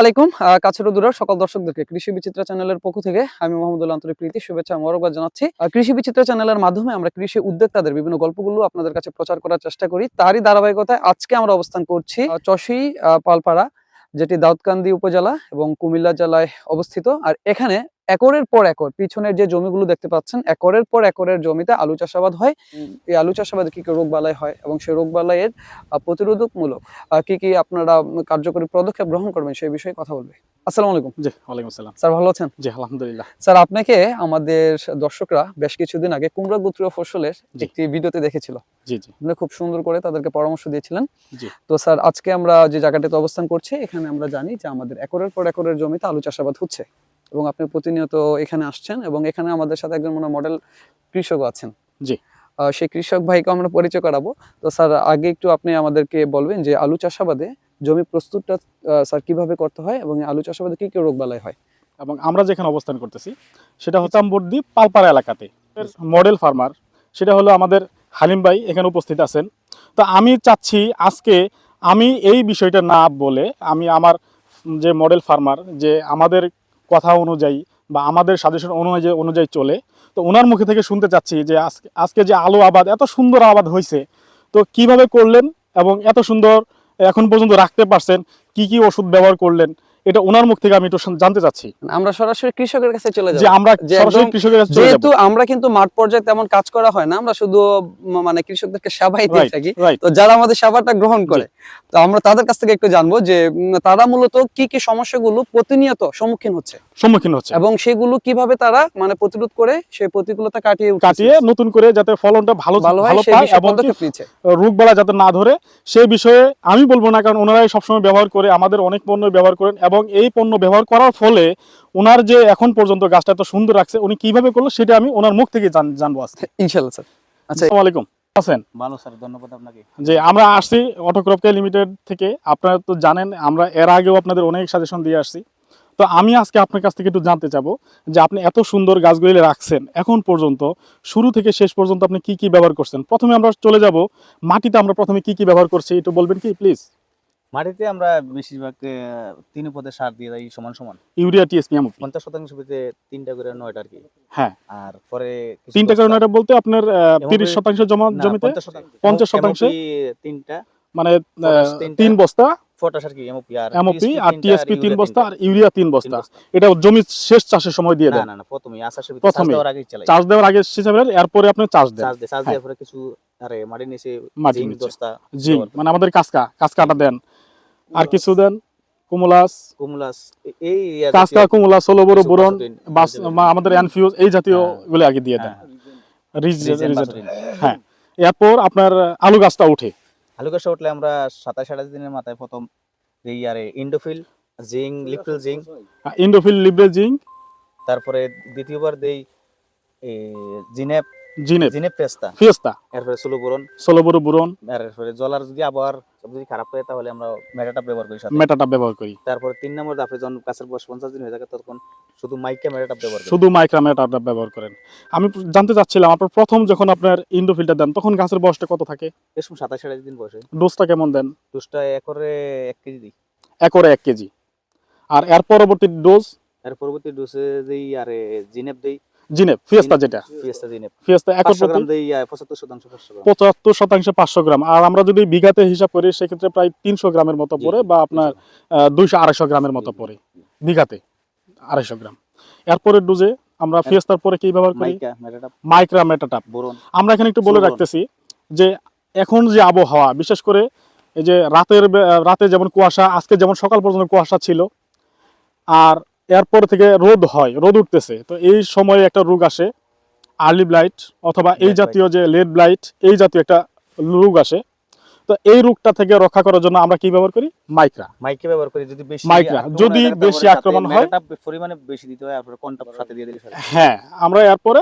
আলাইকুম কাছের দূর সকল দর্শকদেরকে কৃষি বিচিত্র চ্যানেলের পক্ষ থেকে আমি মোহাম্মদুল আন্তরিক প্রীতি, শুভেচ্ছা মরকবাদ জানাচ্ছি। কৃষি বিচিত্র চ্যানেলের মাধ্যমে আমরা কৃষি উদ্যোক্তাদের বিভিন্ন গল্পগুলো আপনাদের কাছে প্রচার করার চেষ্টা করি। তারই ধারাবাহিকতায় আজকে আমরা অবস্থান করছি চষি পালপাড়া, যেটি দাউদকান্দি উপজেলা এবং কুমিল্লা জেলায় অবস্থিত। আর এখানে একরের পর একর পিছনের যে জমিগুলো দেখতে পাচ্ছেন একরের পর একরের জমিতে আলু চাষাবাদ হয়। এই আলু চাষাবাদে কি কি রোগ বালাই হয় এবং সেই রোগ বালাইয়ের প্রতিরোধকমূলক কি কি আপনারা কার্যকরী পদক্ষেপ গ্রহণ করবেন সেই বিষয়ে কথা বলবে। আসসালামু আলাইকুম। জি ওয়ালাইকুম আসসালাম। স্যার ভালো আছেন? জি আলহামদুলিল্লাহ। স্যার আপনাকে আমাদের দর্শকরা বেশ কিছুদিন আগে কুমড়া গোত্রীয় ফসলের জি। একটি ভিডিওতে দেখেছিল। জি জি। আপনি খুব সুন্দর করে তাদেরকে পরামর্শ দিয়েছিলেন। জি। তো স্যার আজকে আমরা যে জায়গাটিতে অবস্থান করছি এখানে আমরা জানি যে আমাদের একরের পর একরের জমিতে আলু চাষাবাদ হচ্ছে। এবং আপনি প্রতিনিয়ত এখানে আসছেন এবং এখানে আমাদের সাথে একজন মনে মডেল কৃষকও আছেন। জি। সেই কৃষক ভাইকে আমরা পরিচয় করাবো। তো স্যার আগে একটু আপনি আমাদেরকে বলবেন যে আলু চাষাবাদে জমি প্রস্তুতটা স্যার কীভাবে করতে হয় এবং আলু চাষাবাদে কি কি রোগ বালাই হয়? এবং আমরা যেখানে অবস্থান করতেছি সেটা হচ্ছে আমবর্দি পালপাড়া এলাকাতে। মডেল ফার্মার সেটা হলো আমাদের হালিম ভাই এখানে উপস্থিত আছেন। তো আমি চাচ্ছি আজকে আমি এই বিষয়টা না বলে আমি আমার যে মডেল ফার্মার যে আমাদের কথা অনুযায়ী বা আমাদের সাজেশন অনুযায়ী অনুযায়ী চলে, তো ওনার মুখে থেকে শুনতে চাচ্ছি যে আজকে আজকে যে আলো আবাদ, এত সুন্দর আবাদ হয়েছে তো কীভাবে করলেন এবং এত সুন্দর এখন পর্যন্ত রাখতে পারছেন, কি কি ওষুধ ব্যবহার করলেন এটা ওনার মুখ থেকে আমি একটু জানতে চাচ্ছি। আমরা সরাসরি কৃষকের কাছে চলে যে আমরা সরাসরি কৃষকের কাছে চলে যাব। যেহেতু আমরা কিন্তু মাঠ পর্যায়ে তেমন কাজ করা হয় না আমরা শুধু মানে কৃষকদেরকে সেবাই দিয়ে থাকি। তো যারা আমাদের সেবাটা গ্রহণ করে তো আমরা তাদের কাছ থেকে একটু জানব যে তারা মূলত কি কি সমস্যাগুলো প্রতিনিয়ত সম্মুখীন হচ্ছে সম্মুখীন হচ্ছে। এবং সেগুলো কীভাবে তারা মানে প্রতিরোধ করে সেই প্রতিকূলতা কাটিয়ে কাটিয়ে নতুন করে যাতে ফলনটা ভালো ভালো হয় পায় এবং যাতে না ধরে সেই বিষয়ে আমি বলব না কারণ ওনারাই সবসময় ব্যবহার করে আমাদের অনেক পণ্য ব্যবহার করেন এবং এই পণ্য ব্যবহার করার ফলে ওনার যে এখন পর্যন্ত গাছটা এত সুন্দর রাখছে উনি কীভাবে করল সেটা আমি ওনার মুখ থেকে জানব আজকে। ইনশাল্লাহ স্যার। আচ্ছা আসসালামু আলাইকুম। আছেন? ভালো স্যার ধন্যবাদ আপনাকে। যে আমরা আসছি অটোক্রপকে লিমিটেড থেকে। আপনারা তো জানেন আমরা এর আগেও আপনাদের অনেক সাজেশন দিয়ে আসছি। তো আমি আজকে আপনার কাছ থেকে একটু জানতে চাবো যে আপনি এত সুন্দর গাছগুলি রাখছেন এখন পর্যন্ত শুরু থেকে শেষ পর্যন্ত আপনি কি কি ব্যবহার করছেন? প্রথমে আমরা চলে যাব মাটিতে আমরা প্রথমে কি কি ব্যবহার করছি একটু বলবেন কি প্লিজ মাটিতে আমরা বেশিরভাগ তিন পদে সার দিয়ে দেয় সমান সমান। ইউরিয়া টিএসপি এমওপি পঞ্চাশ শতাংশ ভিতরে তিনটা করে নয়টা আর কি। হ্যাঁ। আর পরে তিনটা কারণ এটা বলতে আপনার তিরিশ শতাংশ জমা জমিতে? 50 শতাংশ। পঞ্চাশ তিনটা? মানে তিন বস্তা? পটাশ আর কি এমওপি আর এমওপি আর টিএসপি তিন বস্তা আর ইউরিয়া তিন বস্তা। এটা জমি শেষ চাষের সময় দিয়ে দেন না না প্রথমে আসার প্রথমেই। চাষ দেওয়ার আগেই চালাই। চাষ দেওয়ার আগে হিসাবে এরপরে আপনি চাষ দেন। চাষ চাষ হ্যাঁ। দেওয়ার পরে কিছু আরে মাটির নিচে মাটির নিচে। জি মানে আমাদের কাঁচকা কাঁচকাটা দেন। আর কিছু দেন কুমুলাস। কুমুলাস এই কাঁচকা জাতীয় কুমুলা ষোলো বড় বোরন বাস আমাদের এনফিউজ এই জাতীয় হ্যাঁ। গুলো আগে দিয়ে দেন। হ্যাঁ। হ্যাঁ। এরপর আপনার আলু গাছটা উঠে। আলু গাছে উঠলে আমরা সাতাশ আঠাশ দিনের মাথায় প্রথম এই আরে ইন্ডোফিল জিং লিপল জিং ইন্ডোফিল লিব্রেজিং তারপরে দ্বিতীয়বার দেই জিনেপ জিনেপ জিনেপ পেস্তা ফিয়েস্তা। এরপরে সুলুবরন ষোলো বড় এরপরে জলার যদি আবার যদি খারাপ হয় তাহলে আমরা মেটাটা ব্যবহার করি সাথে। মেটাটা ব্যবহার করি। তারপরে তিন নম্বর ধাপে যখন গাছের বয়স পঞ্চাশ দিন হয়ে থাকে তখন শুধু মাইকা মেটাটা ব্যবহার শুধু মাইক্রা মেটাটা ব্যবহার করেন। আমি জানতে চাচ্ছিলাম আপনার প্রথম যখন আপনার ইন্ডো ফিল্টার দেন তখন গাছের বয়সটা কত থাকে? এর সময় সাতাশ আঠাশ দিন বয়সে। ডোজটা কেমন দেন? দুষ্টা একরে এক কেজি দিই। একরে এক কেজি। আর এর পরবর্তী ডোজ? এর পরবর্তী ডোসে দিই আর জিনেপ দিই জিনেপ ফিয়েস্তা যেটা। ফিয়েস্তা জিনেপ। ফিয়েস্তা একর পাঁচশো প্রতি গ্রাম দিই আহ, পঁচাত্তর শতাংশ পাঁচশো গ্রাম। পঁচাত্তর শতাংশে পাঁচশো গ্রাম। আর আমরা যদি বিঘাতে হিসাব করি সেক্ষেত্রে প্রায় তিনশো গ্রামের মতো পড়ে বা আপনার দুইশো আড়াইশো গ্রামের মতো পড়ে বিঘাতে আড়াইশো গ্রাম। এরপরে ডোজে আমরা ফিয়েস্তার পরে কি ব্যবহার করি? মাইক্রা মেটাটাপ। আমরা এখানে একটু বলে রাখতেছি যে এখন যে আবহাওয়া বিশেষ করে এই যে রাতের রাতে যেমন কুয়াশা আজকে যেমন সকাল পর্যন্ত কুয়াশা ছিল আর এরপর থেকে রোদ হয় রোদ উঠতেছে। তো এই সময়ে একটা রোগ আসে আর্লি ব্লাইট অথবা এই জাতীয় যে লেট ব্লাইট এই জাতীয় একটা রোগ আসে। তো এই রোগটা থেকে রক্ষা করার জন্য আমরা কি ব্যবহার করি? মাইক্রা। মাইকে ব্যবহার করি যদি বেশি মাইক্রা, যদি বেশি আক্রমণ হয়- পরিমাণে বেশি দিতে হয় তারপরে কন্টাপ সাথে দিয়ে দিলে হ্যাঁ আমরা এরপরে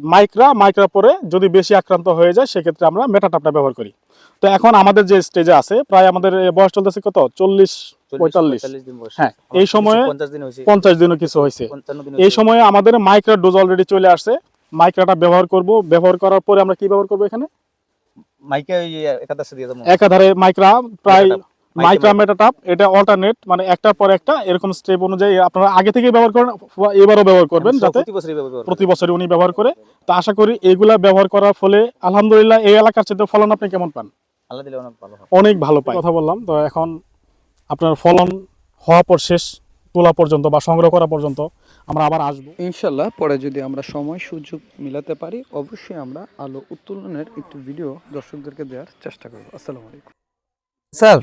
মাইক্রা মাইক্রা পরে যদি বেশি আক্রান্ত হয়ে যায় সেক্ষেত্রে আমরা মেটাটাপটা ব্যবহার করি। তো এখন আমাদের যে স্টেজে আছে প্রায় আমাদের বয়স চলতেছে কত? চল্লিশ, পঁয়তাল্লিশ। পঁয়তাল্লিশ দিন বয়সে। হ্যাঁ, এই সময়ে পঞ্চাশ দিন হয়েছে। পঞ্চাশ দিনও কিছু হয়েছে। এই সময়ে আমাদের মাইক্রা ডোজ অলরেডি চলে আসছে। মাইক্রাটা ব্যবহার করব। ব্যবহার করার পরে আমরা কি ব্যবহার করব এখানে? মাইকে ওই একাদশে দিয়ে দেবো। একাধারে মাইক্রা প্রায় মাইক্রা মেটাটাপ। এটা অল্টারনেট মানে একটার পর একটা এরকম স্টেপ অনুযায়ী আপনারা আগে থেকে ব্যবহার করেন এবারও ব্যবহার করবেন যাতে প্রতি বছরই উনি ব্যবহার করে। তো আশা করি এগুলা ব্যবহার করার ফলে আলহামদুলিল্লাহ এই এলাকার চেয়ে ফলন আপনি কেমন পান? আল্লাহ অনেক ভালো অনেক ভালো পাই। কথা বললাম। তো এখন আপনার ফলন হওয়া পর শেষ তোলা পর্যন্ত বা সংগ্রহ করা পর্যন্ত আমরা আবার আসব। ইনশাল্লাহ পরে যদি আমরা সময় সুযোগ মিলাতে পারি অবশ্যই আমরা আলো উত্তোলনের একটি ভিডিও দর্শকদেরকে দেওয়ার চেষ্টা করব। আসসালামু আলাইকুম। স্যার